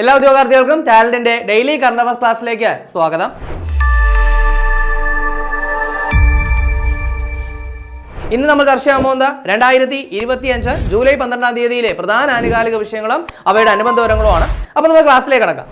എല്ലാ ഉദ്യോഗാർത്ഥികൾക്കും ടാലന്റിന്റെ daily current ക്ലാസ്സിലേക്ക് സ്വാഗതം. ഇന്ന് നമ്മൾ ചർച്ച ചെയ്യാൻ പോകുന്ന രണ്ടായിരത്തി ഇരുപത്തി അഞ്ച് ജൂലൈ പന്ത്രണ്ടാം തീയതിയിലെ പ്രധാന ആനുകാലിക വിഷയങ്ങളും അവയുടെ അനുബന്ധ വിവരങ്ങളുമാണ്. അപ്പോൾ നമ്മൾ ക്ലാസ്സിലേക്ക് കടക്കാം.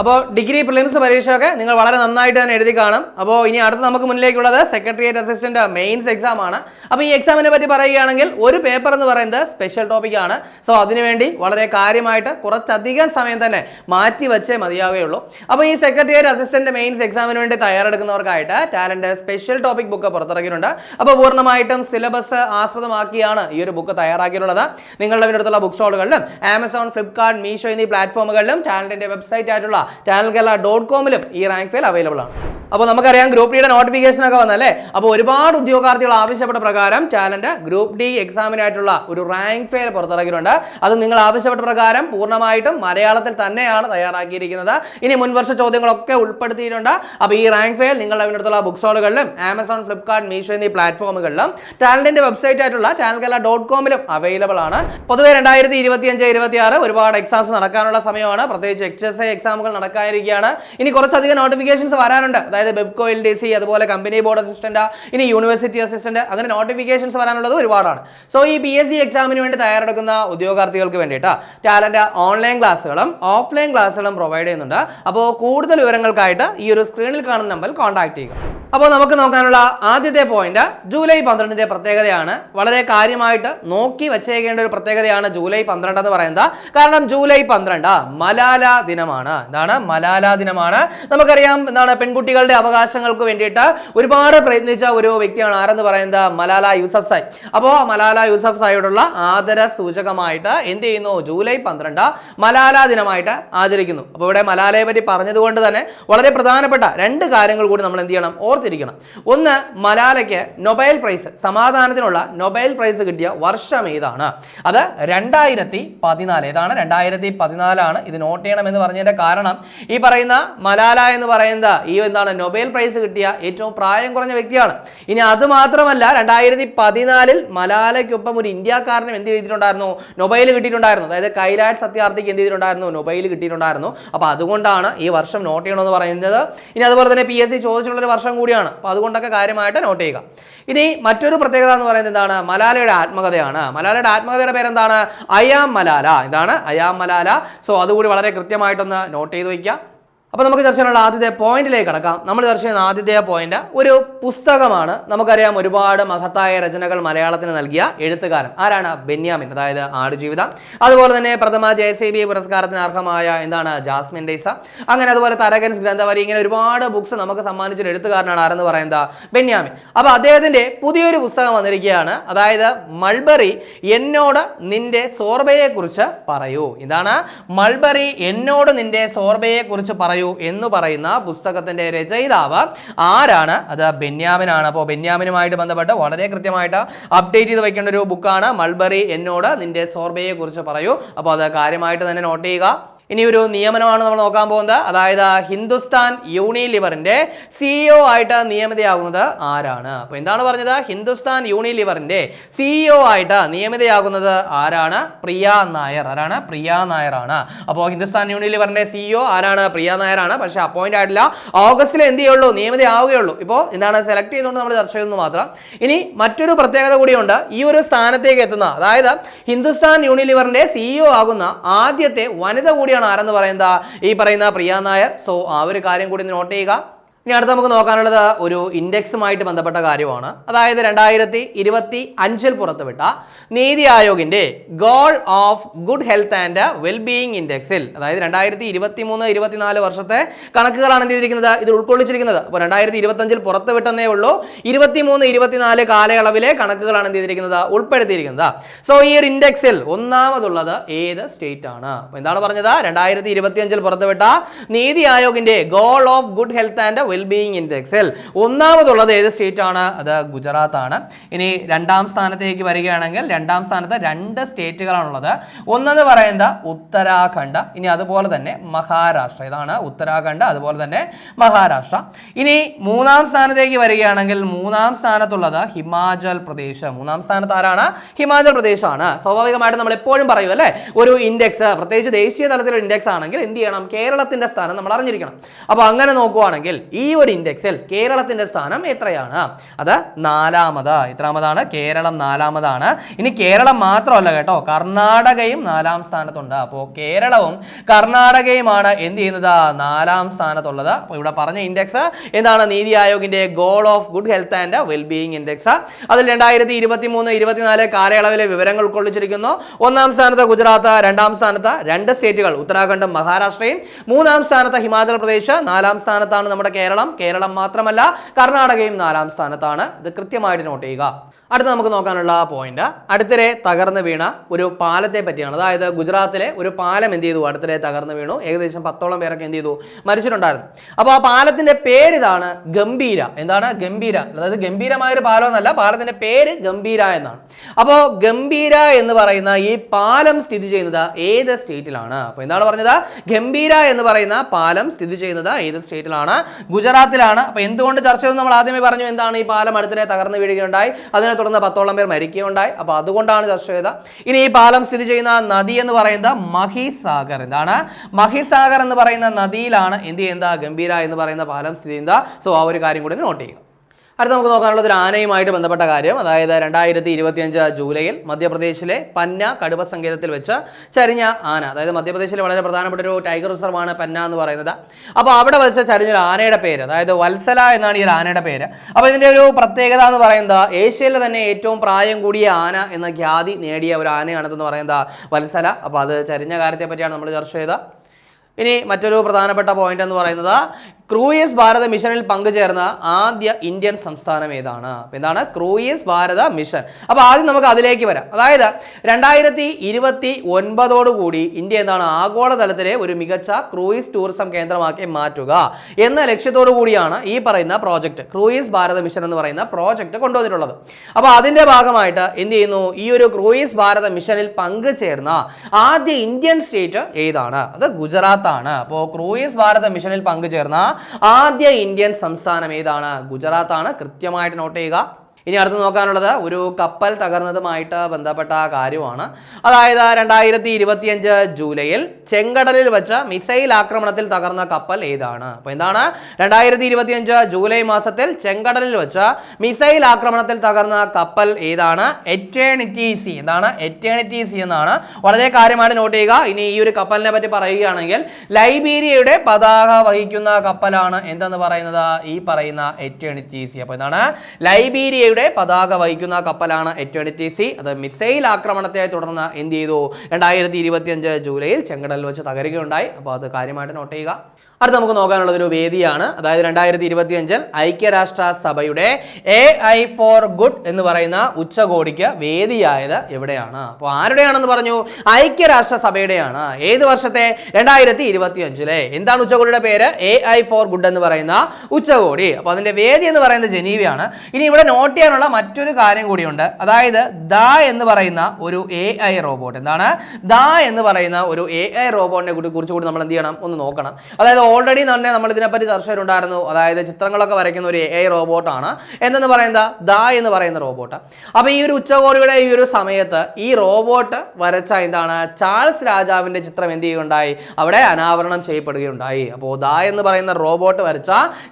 അപ്പോൾ ഡിഗ്രി പ്രിലിംസ് പരീക്ഷയൊക്കെ നിങ്ങൾ വളരെ നന്നായിട്ട് തന്നെ എഴുതി കാണും. അപ്പോൾ ഇനി അടുത്ത് നമുക്ക് മുന്നിലേക്കുള്ളത് സെക്രട്ടേറിയറ്റ് അസിസ്റ്റന്റ് മെയിൻസ് എക്സാം ആണ്. അപ്പോൾ ഈ എക്സാമിനെ പറ്റി പറയുകയാണെങ്കിൽ ഒരു പേപ്പർ എന്ന് പറയുന്നത് സ്പെഷ്യൽ ടോപ്പിക്കാണ് സോ അതിനുവേണ്ടി വളരെ കാര്യമായിട്ട് കുറച്ചധികം സമയം തന്നെ മാറ്റി വെച്ചേ മതിയാവുകയുള്ളൂ. അപ്പോൾ ഈ സെക്രട്ടേറിയറ്റ് അസിസ്റ്റന്റ് മെയിൻസ് എക്സാമിന് വേണ്ടി തയ്യാറെടുക്കുന്നവർക്കായിട്ട് ടാലന്റ് സ്പെഷ്യൽ ടോപ്പിക് ബുക്ക് പുറത്തിറക്കിയിട്ടുണ്ട്. അപ്പോൾ പൂർണമായിട്ടും സിലബസ് ആസ്പദമാക്കിയാണ് ഈ ഒരു ബുക്ക് തയ്യാറാക്കിയിട്ടുള്ളത്. നിങ്ങളുടെ അടുത്തുള്ള ബുക്ക് സ്റ്റോളുകളിലും ആമസോൺ ഫ്ലിപ്കാർട്ട് മീഷോ എന്നീ പ്ലാറ്റ്ഫോമുകളിലും ടാലന്റിന്റെ വെബ്സൈറ്റ് ആയിട്ടുള്ള ചാനൽ കേരള ഡോട്ട് കോമിലും ഈ റാങ്ക് ഫയൽ അവൈലബിൾ ആണ്. അപ്പോൾ നമുക്കറിയാം ഗ്രൂപ്പ് ഡിയുടെ നോട്ടിഫിക്കേഷൻ ഒക്കെ വന്നല്ലേ അപ്പോൾ ഒരുപാട് ഉദ്യോഗാർത്ഥികൾ ആവശ്യപ്പെട്ട പ്രകാരം ചാനലിന്റെ ഗ്രൂപ്പ് ഡി എക്സാമിനായിട്ടുള്ള ഒരു റാങ്ക് ഫെയർ പുറത്തിറക്കിയിട്ടുണ്ട്. അത് നിങ്ങൾ ആവശ്യപ്പെട്ട പ്രകാരം പൂർണമായിട്ടും മലയാളത്തിൽ തന്നെയാണ് തയ്യാറാക്കിയിരിക്കുന്നത്. ഇനി മുൻവർഷ ചോദ്യങ്ങളൊക്കെ ഉൾപ്പെടുത്തിയിട്ടുണ്ട്. അപ്പോൾ ഈ റാങ്ക് ഫെയർ നിങ്ങളുടെ വീടടുത്തുള്ള ബുക്ക് സ്റ്റോളുകളിലും ആമസോൺ ഫ്ലിപ്കാർട്ട് മീഷോ എന്നീ പ്ലാറ്റ്ഫോമുകളിലും ചാനലിന്റെ വെബ്സൈറ്റ് ആയിട്ടുള്ള ചാനൽ കേരള ഡോട്ട് കോമിലും അവൈലബിൾ ആണ്. പൊതുവെ രണ്ടായിരത്തി ഇരുപത്തി അഞ്ച് ഇരുപത്തി ആറ് ഒരുപാട് എക്സാംസ് നടക്കാനുള്ള സമയമാണ്. പ്രത്യേകിച്ച് എച്ച് എസ് ഐ എക്സാമുകൾ നടക്കാനിരിക്കുകയാണ് ഇനി കുറച്ചധികം നോട്ടിഫിക്കേഷൻസ് വരാനുണ്ട്. അതായത് ബെബ്കോ എൽ ഡി സി അതുപോലെ കമ്പനി ബോർഡ് അസിസ്റ്റന്റ് ഇനി യൂണിവേഴ്സിറ്റി അസിസ്റ്റന്റ് അങ്ങനെ നോട്ടിഫിക്കേഷൻസ് വരാനുള്ളത് ഒരുപാടാണ്. സോ ഈ പി എസ് സി എക്സാമിന് വേണ്ടി തയ്യാറെടുക്കുന്ന ഉദ്യോഗാർത്ഥികൾക്ക് വേണ്ടിയിട്ട് ടാലന്റ് ഓൺലൈൻ ക്ലാസ്സുകളും ഓഫ്ലൈൻ ക്ലാസ്സുകളും പ്രൊവൈഡ് ചെയ്യുന്നുണ്ട്. അപ്പോൾ കൂടുതൽ വിവരങ്ങൾക്കായിട്ട് ഈ ഒരു സ്ക്രീനിൽ കാണുന്ന നമ്പർ കോൺടാക്ട് ചെയ്യുക. അപ്പോൾ നമുക്ക് നോക്കാനുള്ള ആദ്യത്തെ പോയിന്റ് ജൂലൈ പന്ത്രണ്ടിന്റെ പ്രത്യേകതയാണ്. വളരെ കാര്യമായിട്ട് നോക്കി വച്ചേക്കേണ്ട ഒരു പ്രത്യേകതയാണ് ജൂലൈ പന്ത്രണ്ട് എന്ന് പറയുന്നത്. കാരണം ജൂലൈ പന്ത്രണ്ട് മലാല ദിനമാണ്. എന്താണ് മലാല ദിനമാണ്. നമുക്കറിയാം എന്താണ് പെൺകുട്ടികളുടെ അവകാശങ്ങൾക്ക് വേണ്ടിയിട്ട് ഒരുപാട് പ്രയത്നിച്ച ഒരു വ്യക്തിയാണ് ആരെന്ന് പറയുന്നത് മലാല യൂസഫ് സായ്. അപ്പോൾ മലാല യൂസഫ് സായോടുള്ള ആദര സൂചകമായിട്ട് എന്ത് ചെയ്യുന്നു? ജൂലൈ പന്ത്രണ്ട് മലാല ദിനമായിട്ട് ആചരിക്കുന്നു. അപ്പോൾ ഇവിടെ മലാലയെ പറ്റി പറഞ്ഞതുകൊണ്ട് തന്നെ വളരെ പ്രധാനപ്പെട്ട രണ്ട് കാര്യങ്ങൾ കൂടി നമ്മൾ എന്ത് ചെയ്യണം? ഓർത്തിരിക്കണം. ഒന്ന് മലാലയ്ക്ക് നൊബൈൽ പ്രൈസ് സമാധാനത്തിനുള്ള നൊബൈൽ പ്രൈസ് കിട്ടിയ വർഷം ഏതാണ്? അത് രണ്ടായിരത്തി പതിനാല്. ഏതാണ്? രണ്ടായിരത്തി പതിനാലാണ്. ഇത് നോട്ട് ചെയ്യണം എന്ന് പറഞ്ഞതിന്റെ കാരണം ഈ പറയുന്ന മലാല എന്ന് പറയുന്നത് ഈ എന്താണ് നൊബേൽ പ്രൈസ് കിട്ടിയ ഏറ്റവും പ്രായം കുറഞ്ഞ വ്യക്തിയാണ്. ഇനി അത് മാത്രമല്ല രണ്ടായിരത്തി പതിനാലിൽ മലാലയ്ക്കൊപ്പം ഒരു ഇന്ത്യക്കാരനും എന്ത് ചെയ്തിട്ടുണ്ടായിരുന്നു? നൊബൈൽ കിട്ടിയിട്ടുണ്ടായിരുന്നു. അതായത് കൈലാഷ് സത്യാർത്ഥിക്ക് എന്ത് ചെയ്തിട്ടുണ്ടായിരുന്നു? നൊബൈൽ കിട്ടിയിട്ടുണ്ടായിരുന്നു. അപ്പോൾ അതുകൊണ്ടാണ് ഈ വർഷം നോട്ട് ചെയ്യണമെന്ന് പറയുന്നത്. ഇനി അതുപോലെ തന്നെ പി എസ് സി ചോദിച്ചിട്ടുള്ള ഒരു വർഷം കൂടിയാണ്. അപ്പോൾ അതുകൊണ്ടൊക്കെ കാര്യമായിട്ട് നോട്ട് ചെയ്യുക. ഇനി മറ്റൊരു പ്രത്യേകത എന്ന് പറയുന്നത് എന്താണ്? മലാലയുടെ ആത്മകഥയാണ്. മലാലയുടെ ആത്മകഥയുടെ പേരെന്താണ്? I am Malala. ഇതാണ് അയാം മലാല. സോ അതുകൂടി വളരെ കൃത്യമായിട്ടൊന്ന് നോട്ട് ചെയ്ത് വയ്ക്കുക. അപ്പോൾ നമുക്ക് ചർച്ച ചെയ്യാനുള്ള ആദ്യത്തെ പോയിന്റിലേക്ക് കടക്കാം. നമ്മൾ ചർച്ച ചെയ്യുന്ന ആദ്യത്തെ പോയിന്റ് ഒരു പുസ്തകമാണ്. നമുക്കറിയാം ഒരുപാട് മഹത്തായ രചനകൾ മലയാളത്തിന് നൽകിയ എഴുത്തുകാരൻ. ആരാണ്? ബെന്യാമിൻ അതായത് ആടുജീവിതം. അതുപോലെ തന്നെ പ്രഥമ ജെ സി ബി പുരസ്കാരത്തിന് അർഹമായ എന്താണ്? ജാസ്മിൻ ഡേസ അങ്ങനെ അതുപോലെ തരകൻസ് ഗ്രന്ഥവരി ഇങ്ങനെ ഒരുപാട് ബുക്സ് നമുക്ക് സമ്മാനിച്ചൊരു എഴുത്തുകാരനാണ് ആരെന്ന് പറയുന്നത്? ബെന്യാമിൻ. അപ്പോൾ അദ്ദേഹത്തിന്റെ പുതിയൊരു പുസ്തകം വന്നിരിക്കുകയാണ്. അതായത് മൾബറി എന്നോട് നിന്റെ സോർബയെക്കുറിച്ച് പറയൂ. ഇതാണ് മൾബറി എന്നോട് നിന്റെ സോർബയെ കുറിച്ച് പറയൂ എന്ന് പറയുന്ന പുസ്തകത്തിന്റെ രചയിതാവ് ആരാണ്? അത് ബെന്യാമിനാണ്. അപ്പോൾ ബെന്യാമിനുമായിട്ട് ബന്ധപ്പെട്ട് വളരെ കൃത്യമായിട്ട് അപ്ഡേറ്റ് ചെയ്ത് വയ്ക്കേണ്ട ഒരു ബുക്കാണ് മൾബറി എന്നോട് നിന്റെ സോർബയെ കുറിച്ച് പറയൂ. അപ്പോൾ അത് കാര്യമായിട്ട് തന്നെ നോട്ട് ചെയ്യുക. ഇനി ഒരു നിയമനമാണ് നമ്മൾ നോക്കാൻ പോകുന്നത്. അതായത് ഹിന്ദുസ്ഥാൻ യൂണിലിവറിന്റെ സിഇഒ ആയിട്ട് നിയമിതയാകുന്നത് ആരാണ്? അപ്പോൾ എന്താണ് പറഞ്ഞത്? ഹിന്ദുസ്ഥാൻ യൂണിലിവറിന്റെ സിഇഒ ആയിട്ട് നിയമിതയാകുന്നത് ആരാണ്? പ്രിയ നായർ. ആരാണ്? പ്രിയ നായർ ആണ് അപ്പോൾ ഹിന്ദുസ്ഥാൻ യൂണിലിവറിന്റെ സിഇഒ ആരാണ്? പ്രിയ നായർ ആണ് പക്ഷേ അപ്പോയിന്റ് ആയിട്ടില്ല. ഓഗസ്റ്റിൽ എന്ത് ചെയ്യുള്ളൂ? നിയമിതയാവുകയുള്ളൂ. ഇപ്പോൾ എന്താണ് സെലക്ട് ചെയ്തുകൊണ്ട് നമ്മൾ ചർച്ച ചെയ്യുന്നു മാത്രം. ഇനി മറ്റൊരു പ്രത്യേകത കൂടിയുണ്ട്. ഈ ഒരു സ്ഥാനത്തേക്ക് എത്തുന്ന അതായത് ഹിന്ദുസ്ഥാൻ യൂണിലിവറിന്റെ സിഇഒ ആകുന്ന ആദ്യത്തെ വനിത കൂടിയാണ് ആരെന്ന് പറയുന്നത്? ഈ പറയുന്ന പ്രിയ നായർ. സോ ആ ഒരു കാര്യം കൂടി നോട്ട് ചെയ്യുക. ഇനി അടുത്ത് നമുക്ക് നോക്കാനുള്ളത് ഒരു ഇൻഡെക്സുമായിട്ട് ബന്ധപ്പെട്ട കാര്യമാണ്. അതായത് രണ്ടായിരത്തി ഇരുപത്തി അഞ്ചിൽ പുറത്തുവിട്ട Niti ആയോഗിന്റെ goal of good health and wellbeing ഇൻഡെക്സിൽ അതായത് രണ്ടായിരത്തി ഇരുപത്തി മൂന്ന് ഇരുപത്തിനാല് വർഷത്തെ കണക്കുകളാണ് എന്ത് ചെയ്തിരിക്കുന്നത്? ഇത് ഉൾക്കൊള്ളിച്ചിരിക്കുന്നത്. അപ്പോൾ രണ്ടായിരത്തി ഇരുപത്തഞ്ചിൽ പുറത്തുവിട്ടെന്നേ ഉള്ളൂ. ഇരുപത്തി മൂന്ന് ഇരുപത്തിനാല് കാലയളവിലെ കണക്കുകളാണ് എന്ത് ചെയ്തിരിക്കുന്നത്? ഉൾപ്പെടുത്തിയിരിക്കുന്നത്. സോ ഈ ഒരു ഇൻഡെക്സിൽ ഒന്നാമതുള്ളത് ഏത് സ്റ്റേറ്റ് ആണ്? എന്താണ് പറഞ്ഞത്? രണ്ടായിരത്തി ഇരുപത്തി അഞ്ചിൽ പുറത്തുവിട്ട Niti ആയോഗിന്റെ goal of good health and wellbeing ഇൻഡെക്സിൽ ഒന്നാമതുള്ളത് ഏത് സ്റ്റേറ്റ് ആണ്? അത് ഗുജറാത്ത് ആണ്. ഇനി രണ്ടാം സ്ഥാനത്തേക്ക് വരികയാണെങ്കിൽ രണ്ടാം സ്ഥാനത്ത് രണ്ട് സ്റ്റേറ്റുകളാണുള്ളത് ഒന്നെന്ന് പറയുന്നത് ഉത്തരാഖണ്ഡ്. ഇനി അതുപോലെ തന്നെ മഹാരാഷ്ട്ര. ഇതാണ് ഉത്തരാഖണ്ഡ് അതുപോലെ തന്നെ മഹാരാഷ്ട്ര. ഇനി മൂന്നാം സ്ഥാനത്തേക്ക് വരികയാണെങ്കിൽ മൂന്നാം സ്ഥാനത്തുള്ളത് ഹിമാചൽ പ്രദേശ്. മൂന്നാം സ്ഥാനത്ത് ആരാണ്? ഹിമാചൽ ആണ്. സ്വാഭാവികമായിട്ട് നമ്മൾ എപ്പോഴും പറയും അല്ലേ? ഒരു ഇൻഡെക്സ് പ്രത്യേകിച്ച് ദേശീയ തലത്തിലുള്ള ഇൻഡെക്സ് ആണെങ്കിൽ എന്ത് ചെയ്യണം? കേരളത്തിന്റെ സ്ഥാനം നമ്മൾ അറിഞ്ഞിരിക്കണം. അപ്പോൾ അങ്ങനെ നോക്കുവാണെങ്കിൽ ഈ ഒരു ഇൻഡെക്സിൽ കേരളത്തിന്റെ സ്ഥാനം എത്രയാണ്? അത് നാലാമത്. എത്രാമതാണ്? കേരളം നാലാമതാണ്. ഇനി കേരളം മാത്രമല്ല കേട്ടോ. കർണാടകയും നാലാം സ്ഥാനത്തുണ്ട്. അപ്പോൾ കേരളവും കർണാടകയുമാണ് എന്ത് ചെയ്യുന്നത്? നാലാം സ്ഥാനത്തുള്ളത്. അപ്പോൾ ഇവിടെ പറഞ്ഞ ഇൻഡെക്സ് എന്താണ്? Niti ആയോഗിന്റെ goal of good health and wellbeing index. അതിൽ രണ്ടായിരത്തി ഇരുപത്തി മൂന്ന് ഇരുപത്തിനാല് കാലയളവിലെ വിവരങ്ങൾ ഉൾക്കൊള്ളിച്ചിരിക്കുന്നു. ഒന്നാം സ്ഥാനത്ത് ഗുജറാത്ത് രണ്ടാം സ്ഥാനത്ത് രണ്ട് സ്റ്റേറ്റുകൾ. ഉത്തരാഖണ്ഡും മഹാരാഷ്ട്രയും. മൂന്നാം സ്ഥാനത്ത് ഹിമാചൽ പ്രദേശ്. നാലാം സ്ഥാനത്താണ് നമ്മുടെ കേരളം. കേരളം കേരളം മാത്രമല്ല കർണാടകയും നാലാം സ്ഥാനത്താണ്. ഇത് കൃത്യമായിട്ട് നോട്ട് ചെയ്യുക. അടുത്ത നമുക്ക് നോക്കാനുള്ള പോയിന്റ് അടുത്തിടെ തകർന്നു വീണ ഒരു പാലത്തെ പറ്റിയാണ്. അതായത് ഗുജറാത്തിലെ ഒരു പാലം എന്ത് ചെയ്തു? അടുത്തിടെ തകർന്നു വീണു. ഏകദേശം പത്തോളം പേരൊക്കെ എന്ത് ചെയ്തു? മരിച്ചിട്ടുണ്ടായിരുന്നു. അപ്പോൾ ആ പാലത്തിന്റെ പേര് ഇതാണ് ഗംഭീര. എന്താണ് ഗംഭീര? അതായത് ഗംഭീരമായ ഒരു പാലം എന്നല്ല പാലത്തിന്റെ പേര് ഗംഭീര എന്നാണ്. അപ്പോൾ ഗംഭീര എന്ന് പറയുന്ന ഈ പാലം സ്ഥിതി ചെയ്യുന്നത് ഏത് സ്റ്റേറ്റിലാണ്? അപ്പോൾ എന്താണ് പറഞ്ഞത്? ഗംഭീര എന്ന് പറയുന്ന പാലം സ്ഥിതി ചെയ്യുന്നത് ഏത് സ്റ്റേറ്റിലാണ്? ഗുജറാത്തിലാണ്. അപ്പോൾ എന്തുകൊണ്ട് ചർച്ച നമ്മൾ ആദ്യമേ പറഞ്ഞു എന്താണ് ഈ പാലം അടുത്തിടെ തകർന്നു വീഴുകയുണ്ടായി. അതിനെ തുടർന്ന് പത്തോളം പേർ മരിക്കുകയുണ്ടായി. അപ്പോൾ അതുകൊണ്ടാണ് ചർച്ച ചെയ്തത് ഇനി ഈ പാലം സ്ഥിതി ചെയ്യുന്ന നദി എന്ന് പറയുന്നത് മഹിസാഗർ എന്താണ്? മഹിസാഗർ എന്ന് പറയുന്ന നദിയിലാണ് എന്ത് ചെയ്യുന്നത്? ഗംഭീര എന്ന് പറയുന്ന പാലം സ്ഥിതി ചെയ്യുന്നത്. സോ ആ ഒരു കാര്യം കൂടി നോട്ട് ചെയ്യുക. അടുത്ത നമുക്ക് നോക്കാനുള്ളത് ഒരു ആനയുമായിട്ട് ബന്ധപ്പെട്ട കാര്യം. അതായത് രണ്ടായിരത്തി ഇരുപത്തിയഞ്ച് ജൂലൈയിൽ മധ്യപ്രദേശിലെ പന്ന കടുവ സങ്കേതത്തിൽ വെച്ച് ചരിഞ്ഞ ആന. അതായത് മധ്യപ്രദേശിലെ വളരെ പ്രധാനപ്പെട്ട ഒരു ടൈഗർ റിസർവാണ് പന്ന എന്ന് പറയുന്നത്. അപ്പോൾ അവിടെ വെച്ച് ചരിഞ്ഞൊരു ആനയുടെ പേര് അതായത് വത്സല എന്നാണ് ഈ ഒരു ആനയുടെ പേര്. അപ്പോൾ ഇതിന്റെ ഒരു പ്രത്യേകത എന്ന് പറയുന്നത് ഏഷ്യയിലെ തന്നെ ഏറ്റവും പ്രായം കൂടിയ ആന എന്ന ഖ്യാതി നേടിയ ഒരു ആനയാണെന്ന് പറയുന്നത് വത്സല. അപ്പോൾ അത് ചരിഞ്ഞ കാര്യത്തെ പറ്റിയാണ് നമ്മൾ ചർച്ച ചെയ്തത്. ഇനി മറ്റൊരു പ്രധാനപ്പെട്ട പോയിന്റ് എന്ന് പറയുന്നത് ക്രൂയിസ് ഭാരത മിഷനിൽ പങ്കുചേർന്ന ആദ്യ ഇന്ത്യൻ സംസ്ഥാനം ഏതാണ്? എന്താണ്? Cruise Bharat mission. അപ്പോൾ ആദ്യം നമുക്ക് അതിലേക്ക് വരാം. അതായത് രണ്ടായിരത്തി ഇരുപത്തി ഒൻപതോടുകൂടി ഇന്ത്യ എന്താണ്? ആഗോളതലത്തിലെ ഒരു മികച്ച ക്രൂയിസ് ടൂറിസം കേന്ദ്രമാക്കി മാറ്റുക എന്ന ലക്ഷ്യത്തോടു കൂടിയാണ് ഈ പറയുന്ന പ്രോജക്റ്റ്. ക്രൂയിസ് ഭാരത മിഷൻ എന്ന് പറയുന്ന പ്രോജക്റ്റ് കൊണ്ടുവന്നിട്ടുള്ളത്. അപ്പോൾ അതിന്റെ ഭാഗമായിട്ട് എന്ത് ചെയ്യുന്നു? ഈ ഒരു ക്രൂയിസ് ഭാരത മിഷനിൽ പങ്കുചേർന്ന ആദ്യ ഇന്ത്യൻ സ്റ്റേറ്റ് ഏതാണ്? അത് ഗുജറാത്ത് ആണ് അപ്പോൾ ക്രൂയിസ് ഭാരത മിഷനിൽ പങ്കുചേർന്ന ആദ്യ ഇന്ത്യൻ സംസ്ഥാനം ഏതാണ്? ഗുജറാത്ത് ആണ് കൃത്യമായിട്ട് നോട്ട് ചെയ്യുക. ഇനി അടുത്ത് നോക്കാനുള്ളത് ഒരു കപ്പൽ തകർന്നതുമായിട്ട് ബന്ധപ്പെട്ട കാര്യമാണ്. അതായത് രണ്ടായിരത്തി ഇരുപത്തിയഞ്ച് ജൂലൈയിൽ ചെങ്കടലിൽ വെച്ച മിസൈൽ ആക്രമണത്തിൽ തകർന്ന കപ്പൽ ഏതാണ്? അപ്പോൾ എന്താണ്? രണ്ടായിരത്തി ഇരുപത്തിയഞ്ച് ജൂലൈ മാസത്തിൽ ചെങ്കടലിൽ വെച്ച മിസൈൽ ആക്രമണത്തിൽ തകർന്ന കപ്പൽ ഏതാണ്? Eternity C. എന്താണ്? എറ്റേണിറ്റി സി എന്നാണ്. വളരെ കാര്യമായിട്ട് നോട്ട് ചെയ്യുക. ഇനി ഈ ഒരു കപ്പലിനെ പറ്റി പറയുകയാണെങ്കിൽ ലൈബീരിയയുടെ പതാക വഹിക്കുന്ന കപ്പലാണ് എന്തെന്ന് പറയുന്നത്? ഈ പറയുന്ന എറ്റേണിറ്റി സി. അപ്പോൾ എന്താണ്? ലൈബീരിയയുടെ പതാക വഹിക്കുന്ന കപ്പലാണ് എറ്റേണിറ്റി സി അത് മിസൈൽ ആക്രമണത്തെ തുടർന്ന് എന്ത് ചെയ്തു? രണ്ടായിരത്തി ഇരുപത്തിയഞ്ച് ജൂലൈയിൽ ചെങ്കടലിൽ വെച്ച് തകരുകയുണ്ടായി. അപ്പോൾ അത് കാര്യമായിട്ട് നോട്ട് ചെയ്യുക. അടുത്ത നമുക്ക് നോക്കാനുള്ള ഒരു വേദിയാണ്. അതായത് രണ്ടായിരത്തി ഇരുപത്തി അഞ്ചിൽ ഐക്യരാഷ്ട്ര സഭയുടെ എ ഐ ഫോർ ഗുഡ് എന്ന് പറയുന്ന ഉച്ചകോടിക്ക് വേദിയായത് എവിടെയാണ്? അപ്പോൾ ആരുടെയാണെന്ന് പറഞ്ഞു? ഐക്യരാഷ്ട്ര സഭയുടെയാണ് ഏത് വർഷത്തെ? രണ്ടായിരത്തി ഇരുപത്തി അഞ്ചിലെ എന്താണ് ഉച്ചകോടിയുടെ പേര്? എ ഐ ഫോർ ഗുഡ് എന്ന് പറയുന്ന ഉച്ചകോടി. അപ്പോൾ അതിന്റെ വേദി എന്ന് പറയുന്നത് ജനീവയാണ്. ഇനി ഇവിടെ നോട്ട് ചെയ്യാനുള്ള മറ്റൊരു കാര്യം കൂടിയുണ്ട്. അതായത് ദ എന്ന് പറയുന്ന ഒരു എ ഐ റോബോട്ട് എന്താണ്? ദ എന്ന് പറയുന്ന ഒരു എ ഐ റോബോട്ടിനെ കുറിച്ച് കൂടി നമ്മൾ എന്ത് ചെയ്യണം? ഒന്ന് നോക്കണം. അതായത് ഓൾറെഡി തന്നെ നമ്മൾ ഇതിനെപ്പറ്റി ചർച്ച ചെയ്തിട്ടുണ്ടായിരുന്നു. അതായത് ചിത്രങ്ങളൊക്കെ വരയ്ക്കുന്ന ഒരു എ റോബോട്ടാണ് എന്തെന്ന് പറയുന്നത്? ദ എന്ന് പറയുന്ന റോബോട്ട് അപ്പോൾ ഈ ഒരു ഉച്ചകോടിയുടെ ഈ ഒരു സമയത്ത് ഈ റോബോട്ട് വരച്ച എന്താണ്? ചാൾസ് രാജാവിന്റെ ചിത്രം എന്ത് ചെയ്യുകയുണ്ടായി? അവിടെ അനാവരണം ചെയ്യപ്പെടുകയുണ്ടായി. അപ്പോൾ ദ എന്ന് പറയുന്ന റോബോട്ട് വരച്ച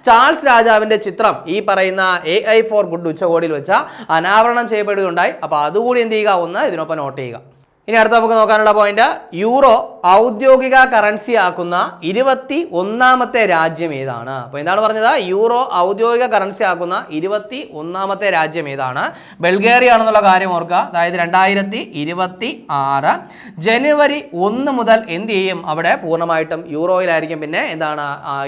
ചാൾസ് രാജാവിന്റെ ചിത്രം ഈ പറയുന്ന എ ഐ ഫോർ ഗുഡ് ഉച്ചകോടിയിൽ വെച്ച അനാവരണം ചെയ്യപ്പെടുകയുണ്ടായി. അപ്പോൾ അതുകൂടി എന്ത് ചെയ്യുക? ഒന്ന് ഇതിനൊപ്പം നോട്ട് ചെയ്യുക. ഇനി അടുത്ത നമുക്ക് നോക്കാനുള്ള പോയിന്റ് യൂറോ ഔദ്യോഗിക കറൻസി ആക്കുന്ന ഇരുപത്തി ഒന്നാമത്തെ രാജ്യം ഏതാണ്? അപ്പോൾ എന്താണ് പറഞ്ഞത്? യൂറോ ഔദ്യോഗിക കറൻസി ആക്കുന്ന ഇരുപത്തി ഒന്നാമത്തെ രാജ്യം ഏതാണ്? ബൾഗേറിയ ആണെന്നുള്ള കാര്യം ഓർക്കുക. അതായത് രണ്ടായിരത്തി ഇരുപത്തി ആറ് ജനുവരി ഒന്ന് മുതൽ എന്ത് ചെയ്യും? അവിടെ പൂർണമായിട്ടും യൂറോയിലായിരിക്കും. പിന്നെ എന്താണ്?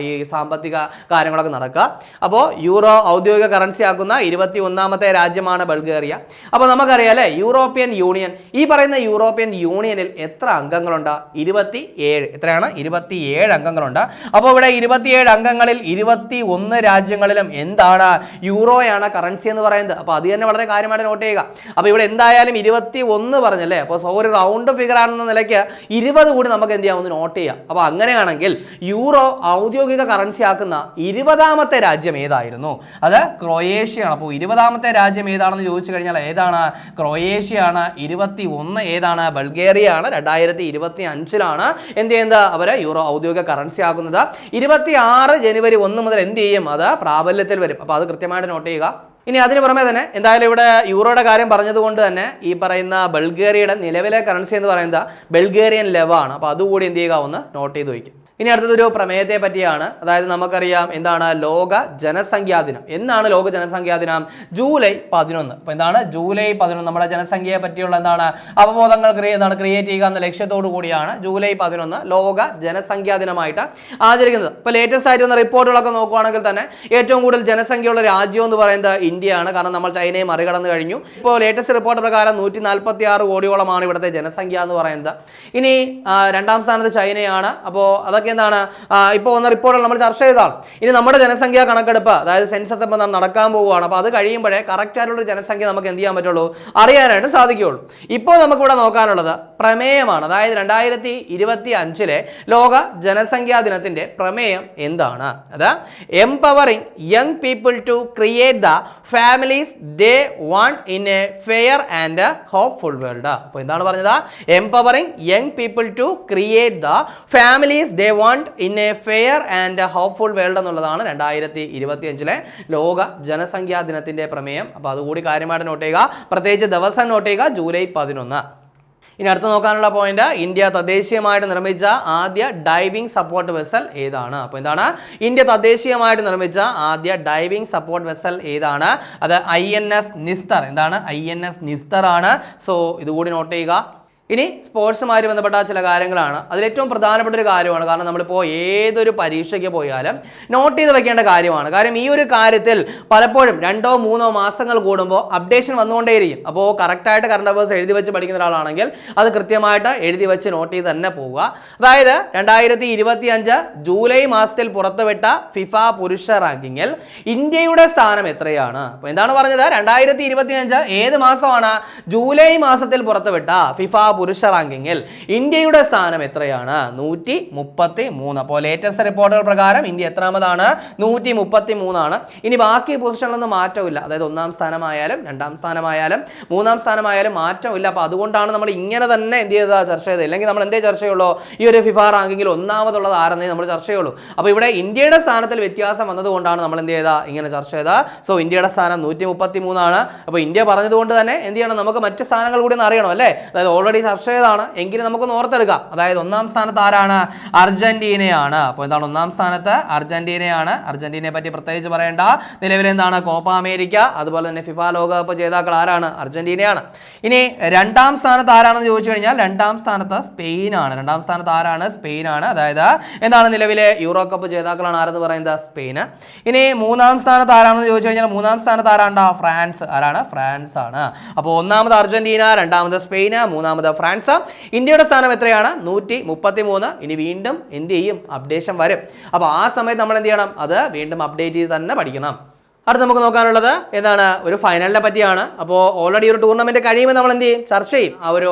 ഈ സാമ്പത്തിക കാര്യങ്ങളൊക്കെ നടക്കുക. അപ്പോൾ യൂറോ ഔദ്യോഗിക കറൻസി ആക്കുന്ന ഇരുപത്തി ഒന്നാമത്തെ രാജ്യമാണ് ബൾഗേറിയ. അപ്പോൾ നമുക്കറിയാം അല്ലേ? European Union. ഈ പറയുന്ന യൂറോപ്യൻ യൂറോപ്യൻ യൂണിയനിൽ എത്ര അംഗങ്ങളുണ്ട്? ഇരുപത്തി ഏഴ് എത്രയാണ്? ഇരുപത്തി ഏഴ് അംഗങ്ങളുണ്ട്. അപ്പോൾ ഇവിടെ ഇരുപത്തിയേഴ് അംഗങ്ങളിൽ ഇരുപത്തി ഒന്ന് രാജ്യങ്ങളിലും എന്താണ്? യൂറോയാണ് കറൻസി എന്ന് പറയുന്നത്. അപ്പോൾ അത് തന്നെ വളരെ കാര്യമായിട്ട് നോട്ട് ചെയ്യുക. അപ്പോൾ ഇവിടെ എന്തായാലും ഇരുപത്തി ഒന്ന് പറഞ്ഞല്ലേ അപ്പോൾ ഒരു റൗണ്ട് ഫിഗർ ആണെന്ന നിലയ്ക്ക് ഇരുപത് കൂടി നമുക്ക് എന്ത് ചെയ്യാം ഒന്ന് നോട്ട് ചെയ്യാം അപ്പോൾ അങ്ങനെയാണെങ്കിൽ യൂറോ ഔദ്യോഗിക കറൻസി ആക്കുന്ന ഇരുപതാമത്തെ രാജ്യം ഏതായിരുന്നു? അത് ക്രൊയേഷ്യയാണ്. അപ്പോൾ ഇരുപതാമത്തെ രാജ്യം ഏതാണെന്ന് ചോദിച്ചു കഴിഞ്ഞാൽ ഏതാണ്? ക്രൊയേഷ്യയാണ്. ഇരുപത്തി ഒന്ന് ഏതാണ്? ബൾഗേറിയ ആണ്. രണ്ടായിരത്തി ഇരുപത്തി അഞ്ചിലാണ് എന്ത് ചെയ്യുന്നത്? അവർ യൂറോ ഔദ്യോഗിക കറൻസി ആക്കുന്നത്. ഇരുപത്തി ആറ് ജനുവരി ഒന്ന് മുതൽ എന്ത് ചെയ്യും? അത് പ്രാബല്യത്തിൽ വരും. അപ്പോൾ അത് കൃത്യമായിട്ട് നോട്ട് ചെയ്യുക. ഇനി അതിന് പുറമെ തന്നെ എന്തായാലും ഇവിടെ യൂറോയുടെ കാര്യം പറഞ്ഞതുകൊണ്ട് തന്നെ ഈ പറയുന്ന ബൾഗേറിയയുടെ നിലവിലെ കറൻസി എന്ന് പറയുന്നത് ബൾഗേറിയൻ ലെവാണ് അപ്പോൾ അതുകൂടി എന്ത് ചെയ്യുക? ഒന്ന് നോട്ട് ചെയ്ത് വയ്ക്കും ഇനി അടുത്തതൊരു പ്രമേയത്തെ പറ്റിയാണ്. അതായത് നമുക്കറിയാം എന്താണ് ലോക ജനസംഖ്യാ ദിനം. എന്നാണ് ലോക ജനസംഖ്യാ ദിനം? ജൂലൈ പതിനൊന്ന്. അപ്പോൾ എന്താണ്? ജൂലൈ പതിനൊന്ന്. നമ്മുടെ ജനസംഖ്യയെ പറ്റിയുള്ള എന്താണ് അവബോധങ്ങൾ ക്രിയ എന്താണ് ക്രിയേറ്റ് ചെയ്യുക എന്ന ലക്ഷ്യത്തോടു കൂടിയാണ് ജൂലൈ പതിനൊന്ന് ലോക ജനസംഖ്യാ ദിനമായിട്ട് ആചരിക്കുന്നത്. ഇപ്പോൾ ലേറ്റസ്റ്റ് ആയിട്ട് വന്ന റിപ്പോർട്ടുകളൊക്കെ നോക്കുകയാണെങ്കിൽ തന്നെ ഏറ്റവും കൂടുതൽ ജനസംഖ്യയുള്ള രാജ്യം എന്ന് പറയുന്നത് ഇന്ത്യയാണ്. കാരണം നമ്മൾ ചൈനയെ മറികടന്നു കഴിഞ്ഞു. ഇപ്പോൾ ലേറ്റസ്റ്റ് റിപ്പോർട്ട് പ്രകാരം നൂറ്റി നാൽപ്പത്തി ആറ് കോടിയോളമാണ് ഇവിടുത്തെ ജനസംഖ്യ എന്ന് പറയുന്നത്. ഇനി രണ്ടാം സ്ഥാനത്ത് ചൈനയാണ്. അപ്പോൾ അതൊക്കെ എന്താണ്? ഇപ്പോൾ വന്ന റിപ്പോർട്ടുകൾ നമ്മൾ ചർച്ച ചെയ്തതാണ്. ഇനി നമ്മുടെ ജനസംഖ്യാ കണക്കെടുപ്പ് അതായത് സെൻസസ് ഇപ്പം നടക്കാൻ പോവുകയാണ്. അപ്പോൾ അത് കഴിയുമ്പോഴേ കറക്റ്റ് ആയിട്ടുള്ള ജനസംഖ്യ നമുക്ക് എന്ത് ചെയ്യാൻ പറ്റുള്ളൂ? അറിയാനായിട്ട് സാധിക്കുകയുള്ളൂ. ഇപ്പോൾ നമുക്കിവിടെ നോക്കാനുള്ളത് പ്രമേയമാണ്. അതായത് രണ്ടായിരത്തി ഇരുപത്തി അഞ്ചിലെ ലോക ജനസംഖ്യാ ദിനത്തിന്റെ പ്രമേയം എന്താണ്? അത് empowering young people to create the families they want in a fair and hopeful world അപ്പോൾ എന്താണ് പറഞ്ഞത്? Empowering young people to create the families they want in a fair and hopeful world എന്നുള്ളതാണ് രണ്ടായിരത്തി ഇരുപത്തി അഞ്ചിലെ ലോക ജനസംഖ്യാ ദിനത്തിന്റെ പ്രമേയം. അപ്പോൾ അതുകൂടി കാര്യമായിട്ട് നോട്ട് ചെയ്യുക. പ്രത്യേകിച്ച് ദിവസം നോട്ട് ചെയ്യുക. ജൂലൈ പതിനൊന്ന്. ഇനി അടുത്ത് നോക്കാനുള്ള പോയിന്റ് ഇന്ത്യ തദ്ദേശീയമായിട്ട് നിർമ്മിച്ച ആദ്യ ഡൈവിംഗ് സപ്പോർട്ട് വെസൽ ഏതാണ്? അപ്പോൾ എന്താണ്? ഇന്ത്യ തദ്ദേശീയമായിട്ട് നിർമ്മിച്ച ആദ്യ ഡൈവിംഗ് സപ്പോർട്ട് വെസൽ ഏതാണ്? അത് ഐ എൻ എസ് നിസ്തർ എന്താണ്? ഐ എൻ എസ് നിസ്തർ ആണ്. സോ ഇതുകൂടി നോട്ട് ചെയ്യുക. ഇനി സ്പോർട്സുമായി ബന്ധപ്പെട്ട ചില കാര്യങ്ങളാണ്. അതിൽ ഏറ്റവും പ്രധാനപ്പെട്ട ഒരു കാര്യമാണ്. കാരണം നമ്മളിപ്പോൾ ഏതൊരു പരീക്ഷയ്ക്ക് പോയാലും നോട്ട് ചെയ്ത് വെക്കേണ്ട കാര്യമാണ്. കാരണം ഈ ഒരു കാര്യത്തിൽ പലപ്പോഴും രണ്ടോ മൂന്നോ മാസങ്ങൾ കൂടുമ്പോൾ അപ്ഡേഷൻ വന്നുകൊണ്ടേയിരിക്കും. അപ്പോൾ കറക്റ്റായിട്ട് കറണ്ട് അഫേഴ്സ് എഴുതി വെച്ച് പഠിക്കുന്ന ഒരാളാണെങ്കിൽ അത് കൃത്യമായിട്ട് എഴുതി വെച്ച് നോട്ട് ചെയ്ത് തന്നെ പോവുക. അതായത് രണ്ടായിരത്തി ഇരുപത്തി അഞ്ച് ജൂലൈ മാസത്തിൽ പുറത്തുവിട്ട ഫിഫ പുരുഷ റാങ്കിങ്ങിൽ ഇന്ത്യയുടെ സ്ഥാനം എത്രയാണ്? അപ്പോൾ എന്താണ് പറഞ്ഞത്? രണ്ടായിരത്തി ഇരുപത്തി അഞ്ച് ഏത് മാസമാണ്? ജൂലൈ മാസത്തിൽ പുറത്തുവിട്ട ഫിഫ പുരുഷ റാങ്കിങ്ങിൽ ഇന്ത്യയുടെ സ്ഥാനം എത്രയാണ്? നൂറ്റി മുപ്പത്തി മൂന്ന് അപ്പോൾ ലേറ്റസ്റ്റ് റിപ്പോർട്ടുകൾ പ്രകാരം ഇന്ത്യ എത്രാമതാണ്? നൂറ്റി മുപ്പത്തി മൂന്നാണ് ഇനി ബാക്കി പൊസിഷനിലൊന്നും മാറ്റമില്ല അതായത് ഒന്നാം സ്ഥാനമായാലും രണ്ടാം സ്ഥാനമായാലും മൂന്നാം സ്ഥാനമായാലും മാറ്റമില്ല അപ്പോൾ അതുകൊണ്ടാണ് നമ്മൾ ഇങ്ങനെ തന്നെ എന്ത് ചെയ്ത ചർച്ച ചെയ്തത്. അല്ലെങ്കിൽ നമ്മൾ എന്തേ ചർച്ചയുള്ളൂ ഈ ഒരു ഫിഫ റാങ്കിങ്ങിൽ ഒന്നാമതുള്ളത് ആരെന്നേ നമ്മൾ ചർച്ച അപ്പോൾ ഇവിടെ ഇന്ത്യയുടെ സ്ഥാനത്തിൽ വ്യത്യാസം വന്നതുകൊണ്ടാണ് നമ്മൾ എന്ത് ചെയ്ത ഇങ്ങനെ ചർച്ച ചെയ്ത സോ ഇന്ത്യയുടെ സ്ഥാനം നൂറ്റി മുപ്പത്തി മൂന്നാണ് അപ്പോൾ ഇന്ത്യ പറഞ്ഞതുകൊണ്ട് തന്നെ എന്ത് ചെയ്യണം? നമുക്ക് മറ്റ് സ്ഥാനങ്ങൾ കൂടി ഒന്ന് അറിയണം അല്ലേ? അതായത് ഓൾറെഡി ചർച്ച ചെയ്തതാണ് എങ്കിലും നമുക്കൊന്ന് ഓർത്തെടുക്കാം. അതായത് ഒന്നാം സ്ഥാനത്ത് ആരാണ്? അർജന്റീനയാണ്. അപ്പോൾ എന്താണ് ഒന്നാം സ്ഥാനത്ത്? അർജന്റീനയാണ്. അർജന്റീനയെ പറ്റി പ്രത്യേകിച്ച് പറയേണ്ട നിലവിലെന്താണ് കോപ്പ അമേരിക്ക അതുപോലെ തന്നെ ഫിഫ ലോകകപ്പ് ജേതാക്കൾ ആരാണ്? അർജന്റീനയാണ്. ഇനി രണ്ടാം സ്ഥാനത്ത് ആരാണെന്ന് ചോദിച്ചു കഴിഞ്ഞാൽ രണ്ടാം സ്ഥാനത്ത് സ്പെയിനാണ്. രണ്ടാം സ്ഥാനത്ത് ആരാണ്? സ്പെയിനാണ്. അതായത് എന്താണ് നിലവിലെ യൂറോ കപ്പ് ജേതാക്കളാണ് ആരെന്ന് പറയുന്നത്? സ്പെയിന്. ഇനി മൂന്നാം സ്ഥാനത്ത് ആരാണെന്ന് ചോദിച്ചു കഴിഞ്ഞാൽ മൂന്നാം സ്ഥാനത്ത് ആരാണ്ടാ? ഫ്രാൻസ്. ആരാണ്? ഫ്രാൻസ് ആണ് അപ്പോൾ ഒന്നാമത് അർജന്റീന രണ്ടാമത് സ്പെയിന് മൂന്നാമത് ഫ്രാൻസ് ഇന്ത്യയുടെ സ്ഥാനം എത്രയാണ്? നൂറ്റി മുപ്പത്തി മൂന്ന് ഇനി വീണ്ടും എന്ത് ചെയ്യും? അപ്ഡേഷൻ വരും. അപ്പോൾ ആ സമയത്ത് നമ്മൾ എന്ത് ചെയ്യണം? അത് വീണ്ടും അപ്ഡേറ്റ് ചെയ്ത് തന്നെ പഠിക്കണം. അടുത്ത് നമുക്ക് നോക്കാനുള്ളത് ഏതാണ്? ഒരു ഫൈനലിനെ പറ്റിയാണ്. അപ്പോൾ ഓൾറെഡി ഒരു ടൂർണമെന്റ് കഴിയുമ്പോൾ നമ്മൾ എന്ത് ചെയ്യും? ചർച്ച ചെയ്യും. ആ ഒരു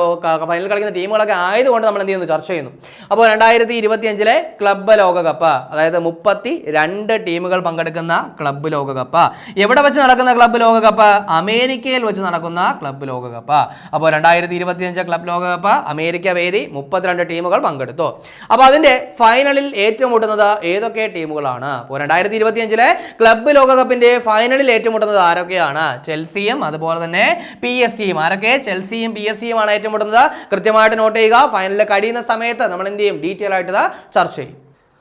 ഫൈനൽ കളിക്കുന്ന ടീമുകളൊക്കെ ആയതുകൊണ്ട് നമ്മൾ എന്ത് ചെയ്യുന്നു? ചർച്ച ചെയ്യുന്നു. അപ്പോൾ രണ്ടായിരത്തി ഇരുപത്തി അഞ്ചിലെ ക്ലബ്ബ് ലോകകപ്പ് അതായത് മുപ്പത്തി രണ്ട് ടീമുകൾ പങ്കെടുക്കുന്ന ക്ലബ്ബ് ലോകകപ്പ്. എവിടെ വെച്ച് നടക്കുന്ന ക്ലബ്ബ് ലോകകപ്പ്? അമേരിക്കയിൽ വെച്ച് നടക്കുന്ന ക്ലബ്ബ് ലോകകപ്പ്. അപ്പോൾ രണ്ടായിരത്തി ഇരുപത്തി അഞ്ച് ക്ലബ്ബ് ലോകകപ്പ് അമേരിക്ക വേദി മുപ്പത്തിരണ്ട് ടീമുകൾ പങ്കെടുത്തു. അപ്പോൾ അതിന്റെ ഫൈനലിൽ ഏറ്റുമുട്ടുന്നത് ഏതൊക്കെ ടീമുകളാണ്? അപ്പോൾ രണ്ടായിരത്തി ഇരുപത്തി അഞ്ചിലെ ക്ലബ്ബ് ലോകകപ്പിന്റെ ഫൈനലിൽ ഏറ്റുമുട്ടുന്നത് ആരൊക്കെയാണ്? ചെൽസിയും അതുപോലെ തന്നെ പി എസ് ടിയും ആരൊക്കെ? ചെൽസിയും പി എസ് ടിയുമാണ് ഏറ്റുമുട്ടുന്നത്. കൃത്യമായിട്ട് നോട്ട് ചെയ്യുക. ഫൈനലിൽ കഴിയുന്ന സമയത്ത് നമ്മൾ എന്ത് ചെയ്യും? ഡീറ്റെയിൽ ആയിട്ട് ചർച്ച ചെയ്യും.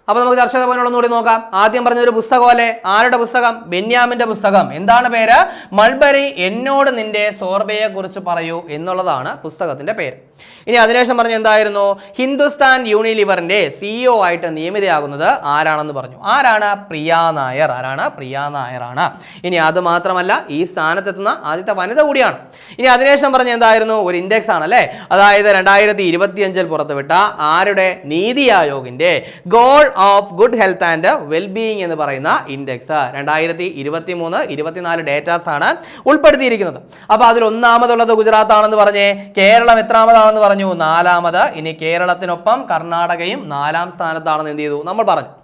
അപ്പൊ നമുക്ക് ചർച്ച ചെയ്ത ഒന്നുകൂടി നോക്കാം. ആദ്യം പറഞ്ഞ ഒരു പുസ്തകം അല്ലെ ആരുടെ പുസ്തകം? ബെന്യാമിന്റെ പുസ്തകം. എന്താണ് പേര്? മൾബറി എന്നോട് നിന്റെ സോർബയെ കുറിച്ച് പറയൂ എന്നുള്ളതാണ് പുസ്തകത്തിന്റെ പേര്. ഇനി അതിനുശേഷം പറഞ്ഞ എന്തായിരുന്നു? ഹിന്ദുസ്ഥാൻ യൂണിലിവറിന്റെ സിഇഒ ആയിട്ട് നിയമിതയാകുന്നത് ആരാണെന്ന് പറഞ്ഞു. ആരാണ്? പ്രിയ നായർ. ആരാണ്? പ്രിയ നായറാണ് ഇനി അത് മാത്രമല്ല ഈ സ്ഥാനത്തെത്തുന്ന ആദ്യത്തെ വനിത കൂടിയാണ്. ഇനി അതിനുശേഷം പറഞ്ഞ എന്തായിരുന്നു? ഒരു ഇൻഡെക്സ് ആണ് അല്ലേ അതായത് രണ്ടായിരത്തി ഇരുപത്തിയഞ്ചിൽ പുറത്തുവിട്ട ആരുടെ നീതി ആയോഗിന്റെ goal of good health and wellbeing എന്ന് പറയുന്ന ഇൻഡെക്സ് രണ്ടായിരത്തി ഇരുപത്തി മൂന്ന് ഇരുപത്തിനാല് ഡേറ്റാസ് ആണ് ഉൾപ്പെടുത്തിയിരിക്കുന്നത്. അപ്പൊ അതിൽ ഒന്നാമതുള്ളത് ഗുജറാത്ത് ആണെന്ന് പറഞ്ഞേ. കേരളം എത്രാമതാണെന്ന് പറഞ്ഞു. നാലാമത് ഇനി കേരളത്തിനൊപ്പം കർണാടകയും നാലാം സ്ഥാനത്താണെന്ന് എന്ത് ചെയ്തു? നമ്മൾ പറഞ്ഞു.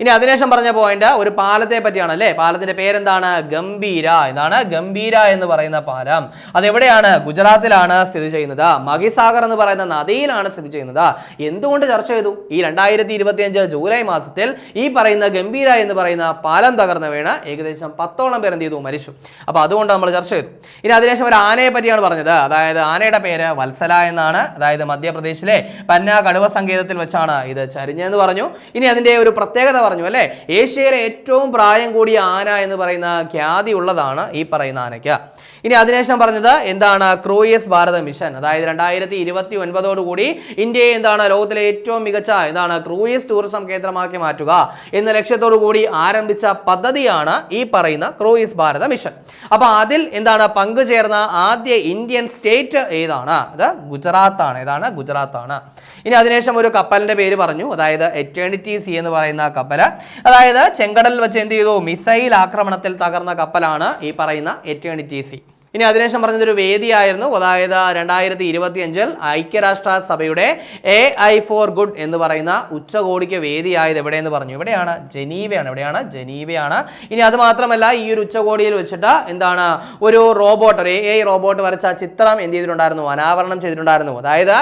ഇനി അതിനുശേഷം പറഞ്ഞ പോയിന്റ് ഒരു പാലത്തെ പറ്റിയാണ് അല്ലേ പാലത്തിന്റെ പേരെന്താണ്? ഗംഭീര. എന്താണ് ഗംഭീര എന്ന് പറയുന്ന പാലം. അതെവിടെയാണ്? ഗുജറാത്തിലാണ് സ്ഥിതി ചെയ്യുന്നത്. മഹിസാഗർ എന്ന് പറയുന്ന നദിയിലാണ് സ്ഥിതി ചെയ്യുന്നത്. എന്തുകൊണ്ട് ചർച്ച ചെയ്തു? ഈ രണ്ടായിരത്തി ഇരുപത്തിയഞ്ച് ജൂലൈ മാസത്തിൽ ഈ പറയുന്ന ഗംഭീര എന്ന് പറയുന്ന പാലം തകർന്ന് വീണ് ഏകദേശം പത്തോളം പേർ എന്ത് ചെയ്തു? മരിച്ചു. അപ്പൊ അതുകൊണ്ട് നമ്മൾ ചർച്ച ചെയ്തു. ഇനി അതിനുശേഷം ഒരു ആനയെ പറ്റിയാണ് പറഞ്ഞത്. അതായത് ആനയുടെ പേര് വത്സല എന്നാണ്. അതായത് മധ്യപ്രദേശിലെ പന്ന കടുവ സങ്കേതത്തിൽ വെച്ചാണ് ഇത് ചരിഞ്ഞതെന്ന് പറഞ്ഞു. ഇനി അതിന്റെ ഒരു പ്രത്യേകത പറഞ്ഞു അല്ലേ? ഏഷ്യയിലെ ഏറ്റവും പ്രായം കൂടിയ ആന എന്ന് പറയുന്ന ഖ്യാതി ഉള്ളതാണ് ഈ പറയുന്ന ആനയ്ക്ക്. ഇനി അതിനുശേഷം പറഞ്ഞത് എന്താണ് ക്രൂയസ് ഭാരത മിഷൻ? അതായത് രണ്ടായിരത്തി ഇരുപത്തി ഒൻപതോടുകൂടി ഇന്ത്യയെ എന്താണ് ലോകത്തിലെ ഏറ്റവും മികച്ച എന്താണ് ക്രൂയസ് ടൂറിസം കേന്ദ്രമാക്കി മാറ്റുക എന്ന ലക്ഷ്യത്തോടു കൂടി ആരംഭിച്ച പദ്ധതിയാണ് ഈ പറയുന്ന ക്രൂയിസ് ഭാരത മിഷൻ. അപ്പോൾ അതിൽ എന്താണ് പങ്കുചേർന്ന ആദ്യ ഇന്ത്യൻ സ്റ്റേറ്റ് ഏതാണ്? അത് ഗുജറാത്ത് ആണ് ഏതാണ്? ഗുജറാത്ത് ആണ് ഇനി അതിനുശേഷം ഒരു കപ്പലിന്റെ പേര് പറഞ്ഞു. അതായത് എറ്റേണിറ്റി സി എന്ന് പറയുന്ന കപ്പൽ അതായത് ചെങ്കടൽ വെച്ച് എന്ത് ചെയ്തു? മിസൈൽ ആക്രമണത്തിൽ തകർന്ന കപ്പലാണ് ഈ പറയുന്ന എറ്റേണിറ്റി സി ഇനി അതിനുശേഷം പറഞ്ഞതൊരു വേദിയായിരുന്നു. അതായത് രണ്ടായിരത്തി ഇരുപത്തി അഞ്ചിൽ ഐക്യരാഷ്ട്ര സഭയുടെ എ ഐ ഫോർ ഗുഡ് എന്ന് പറയുന്ന ഉച്ചകോടിക്ക് വേദിയായത് എവിടെയെന്ന് പറഞ്ഞു. എവിടെയാണ് ജനീവയാണ് എവിടെയാണ് ജനീവയാണ്. ഇനി അത് മാത്രമല്ല ഈ ഒരു ഉച്ചകോടിയിൽ വെച്ചിട്ട് എന്താണ് ഒരു റോബോട്ട് എ ഐ റോബോട്ട് വരച്ച ചിത്രം എന്ത് ചെയ്തിട്ടുണ്ടായിരുന്നു? അനാവരണം ചെയ്തിട്ടുണ്ടായിരുന്നു. അതായത്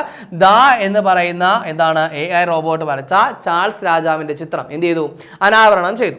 ദ എന്ന് പറയുന്ന എന്താണ് എ ഐ റോബോട്ട് വരച്ച ചാൾസ് രാജാവിന്റെ ചിത്രം എന്ത് ചെയ്തു? അനാവരണം ചെയ്തു.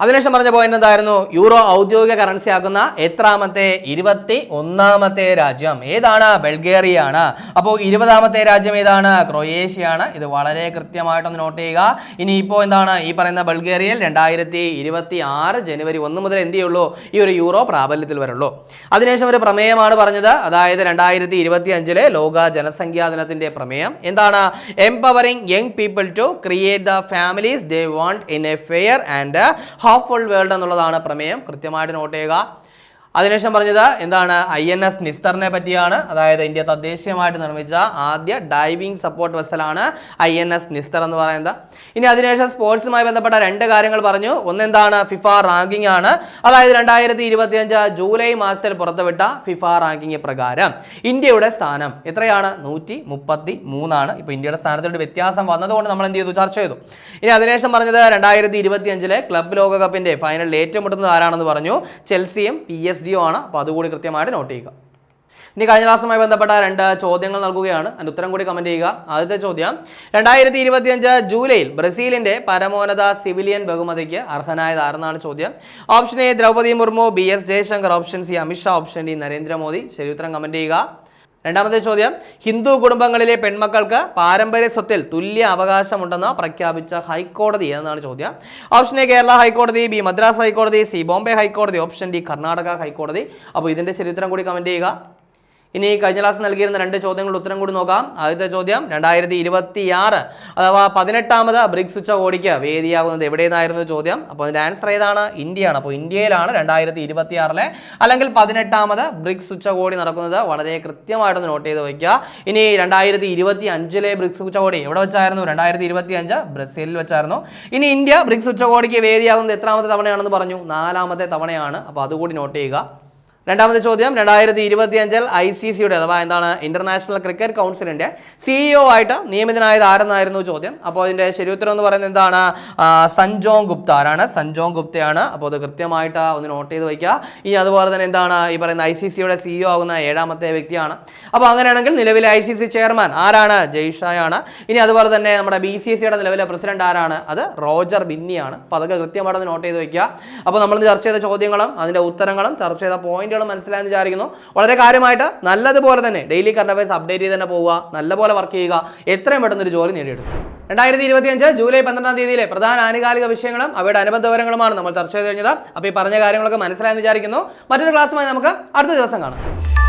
അതിനുശേഷം പറഞ്ഞ പോയിന്റ് എന്തായിരുന്നു? യൂറോ ഔദ്യോഗിക കറൻസി ആകുന്ന എത്രാമത്തെ ഇരുപത്തി ഒന്നാമത്തെ രാജ്യം? ഏതാണ്? ബൾഗേറിയ ആണ് അപ്പോൾ ഇരുപതാമത്തെ രാജ്യം ഏതാണ്? ക്രൊയേഷ്യ ആണ് ഇത് വളരെ കൃത്യമായിട്ടൊന്ന് നോട്ട് ചെയ്യുക. ഇനി ഇപ്പോൾ എന്താണ്? ഈ പറയുന്ന ബൾഗേറിയയിൽ രണ്ടായിരത്തി ഇരുപത്തി ആറ് ജനുവരി ഒന്ന് മുതൽ എന്ത് ചെയ്യുള്ളൂ? ഈ ഒരു യൂറോ പ്രാബല്യത്തിൽ വരുള്ളൂ. അതിനുശേഷം ഒരു പ്രമേയമാണ് പറഞ്ഞത്. അതായത് രണ്ടായിരത്തി ഇരുപത്തി അഞ്ചിലെ ലോക ജനസംഖ്യാ ദിനത്തിന്റെ പ്രമേയം. എന്താണ്? Empowering young people to create the families they want in a fair and hopeful world എന്നുള്ളതാണ് പ്രമേയം. കൃത്യമായിട്ട് നോട്ട് ചെയ്യുക. അതിനുശേഷം പറഞ്ഞത് എന്താണ്? ഐ എൻ എസ് നിസ്തറിനെ പറ്റിയാണ്. അതായത് ഇന്ത്യ തദ്ദേശീയമായിട്ട് നിർമ്മിച്ച ആദ്യ ഡൈവിംഗ് സപ്പോർട്ട് വെസലാണ് ഐ എൻ എസ് നിസ്തർ എന്ന് പറയുന്നത്. ഇനി അതിനുശേഷം സ്പോർട്സുമായി ബന്ധപ്പെട്ട രണ്ട് കാര്യങ്ങൾ പറഞ്ഞു. ഒന്നെന്താണ്? ഫിഫ റാങ്കിംഗ് ആണ്. അതായത് രണ്ടായിരത്തി ഇരുപത്തിയഞ്ച് ജൂലൈ മാസത്തിൽ പുറത്തുവിട്ട ഫിഫ റാങ്കിംഗ് പ്രകാരം ഇന്ത്യയുടെ സ്ഥാനം എത്രയാണ്? നൂറ്റി മുപ്പത്തി മൂന്നാണ് ഇപ്പോൾ ഇന്ത്യയുടെ സ്ഥാനത്തോട് വ്യത്യാസം വന്നതുകൊണ്ട് നമ്മൾ എന്ത് ചെയ്തു? ചർച്ച ചെയ്തു. ഇനി അതിനുശേഷം പറഞ്ഞത് രണ്ടായിരത്തി ഇരുപത്തിയഞ്ചിലെ ക്ലബ് ലോകകപ്പിന്റെ ഫൈനലിൽ ഏറ്റുമുട്ടുന്നത് ആരാണെന്ന് പറഞ്ഞു? ചെൽസിയും പി എസ് ഡിയും ആണ് അപ്പോൾ അതുകൂടി കൃത്യമായിട്ട് നോട്ട് ചെയ്യുക. ഇനി കഴിഞ്ഞ ക്ലാസ്സുമായി ബന്ധപ്പെട്ട രണ്ട് ചോദ്യങ്ങൾ നൽകുകയാണ്. അതിന്റെ ഉത്തരം കൂടി കമന്റ് ചെയ്യുക. ആദ്യത്തെ ചോദ്യം രണ്ടായിരത്തി ഇരുപത്തിയഞ്ച് ജൂലൈയിൽ ബ്രസീലിന്റെ പരമോന്നത സിവിലിയൻ ബഹുമതിക്ക് അർഹനായത് ആരെന്നാണ് ചോദ്യം. Option A Droupadi Murmu B S Jaishankar option C Amit Shah option D Narendra Modi. ശരി ഉത്തരം കമന്റ് ചെയ്യുക. രണ്ടാമത്തെ ചോദ്യം ഹിന്ദു കുടുംബങ്ങളിലെ പെൺമക്കൾക്ക് പാരമ്പര്യ സ്വത്തിൽ തുല്യ അവകാശമുണ്ടെന്ന് പ്രഖ്യാപിച്ച ഹൈക്കോടതി എന്നാണ് ചോദ്യം. ഓപ്ഷൻ എ കേരള ഹൈക്കോടതി ബി മദ്രാസ് ഹൈക്കോടതി സി ബോംബെ ഹൈക്കോടതി ഓപ്ഷൻ ഡി കർണാടക ഹൈക്കോടതി. അപ്പോൾ ഇതിന്റെ ചരിത്രം കൂടി കമന്റ് ചെയ്യുക. ഇനി കഴിഞ്ഞ ക്ലാസ് നൽകിയിരുന്ന രണ്ട് ചോദ്യങ്ങളുടെ ഉത്തരം കൂടി നോക്കാം. ആദ്യത്തെ ചോദ്യം രണ്ടായിരത്തി ഇരുപത്തി ആറ് അഥവാ പതിനെട്ടാമത് ബ്രിക്സ് ഉച്ചകോടിക്ക് വേദിയാകുന്നത് എവിടെയെന്നായിരുന്നു ചോദ്യം? അപ്പോൾ അതിന്റെ ആൻസർ ഏതാണ്? ഇന്ത്യയാണ്. അപ്പോൾ ഇന്ത്യയിലാണ് രണ്ടായിരത്തി ഇരുപത്തി ആറിലെ അല്ലെങ്കിൽ പതിനെട്ടാമത് ബ്രിക്സ് ഉച്ചകോടി നടക്കുന്നത്. വളരെ കൃത്യമായിട്ടൊന്ന് നോട്ട് ചെയ്ത് വയ്ക്കുക. ഇനി രണ്ടായിരത്തി ഇരുപത്തി അഞ്ചിലെ ബ്രിക്സ് ഉച്ചകോടി എവിടെ വെച്ചായിരുന്നു? രണ്ടായിരത്തി ഇരുപത്തി അഞ്ച് ബ്രസീലിൽ വെച്ചായിരുന്നു. ഇനി ഇന്ത്യ ബ്രിക്സ് ഉച്ചകോടിക്ക് വേദിയാകുന്നത് എത്രാമത്തെ തവണയാണെന്ന് പറഞ്ഞു? നാലാമത്തെ തവണയാണ്. അപ്പോൾ അതുകൂടി നോട്ട് ചെയ്യുക. രണ്ടാമത്തെ ചോദ്യം രണ്ടായിരത്തി ഇരുപത്തി അഞ്ചിൽ ഐ സി സിയുടെ അഥവാ എന്താണ് ഇന്റർനാഷണൽ ക്രിക്കറ്റ് കൗൺസിലിന്റെ സിഇഒ ആയിട്ട് നിയമിതനായത് ആരെന്നായിരുന്നു ചോദ്യം. അപ്പോൾ അതിന്റെ ശരിയുത്തരം എന്ന് പറയുന്നത് എന്താണ്? സഞ്ജോങ് ഗുപ്ത ആരാണ്? സഞ്ജോങ് ഗുപ്തയാണ്. അപ്പോൾ അത് കൃത്യമായിട്ട് ഒന്ന് നോട്ട് ചെയ്ത് വയ്ക്കുക. ഇനി അതുപോലെ തന്നെ എന്താണ് ഈ പറയുന്ന ഐ സി സിയുടെ സിഇഒ ആകുന്ന ഏഴാമത്തെ വ്യക്തിയാണ്. അപ്പോൾ അങ്ങനെയാണെങ്കിൽ നിലവിലെ ഐ സി സി ചെയർമാൻ ആരാണ്? ജയ്ഷായാണ് ഇനി അതുപോലെ തന്നെ നമ്മുടെ ബി സി സിയുടെ നിലവിലെ പ്രസിഡന്റ് ആരാണ്? അത് റോജർ ബിന്നിയാണ്. അപ്പോൾ അതൊക്കെ കൃത്യമായിട്ട് നോട്ട് ചെയ്ത് വയ്ക്കുക. അപ്പോൾ നമ്മൾ ചർച്ച ചെയ്ത ചോദ്യങ്ങളും അതിന്റെ ഉത്തരങ്ങളും ചർച്ച ചെയ്ത പോയിന്റുകളും മനസ്സിലായെന്ന് വിചാരിക്കുന്നു. വളരെ കാര്യമായിട്ട് നല്ലതുപോലെ തന്നെ ഡെയിലി കറണ്ട് അഫയേഴ്സ് അപ്ഡേറ്റ് ചെയ്ത് തന്നെ പോവുക നല്ലപോലെ വർക്ക് ചെയ്യുക എത്രയും പെട്ടെന്ന് ഒരു ജോലി നേടിയെടുക്കും രണ്ടായിരത്തി ഇരുപത്തിയഞ്ച് ജൂലൈ പന്ത്രണ്ടാം തീയതിയിലെ പ്രധാന ആനുകാലിക വിഷയങ്ങളും അവയുടെ അനുബന്ധ വിവരങ്ങളുമാണ് നമ്മൾ ചർച്ച ചെയ്ത് കഴിഞ്ഞത്. അപ്പോൾ ഈ പറഞ്ഞ കാര്യങ്ങളൊക്കെ മനസ്സിലായെന്ന് വിചാരിക്കുന്നു. മറ്റൊരു ക്ലാസ്സുമായി നമുക്ക് അടുത്ത ദിവസം കാണാം.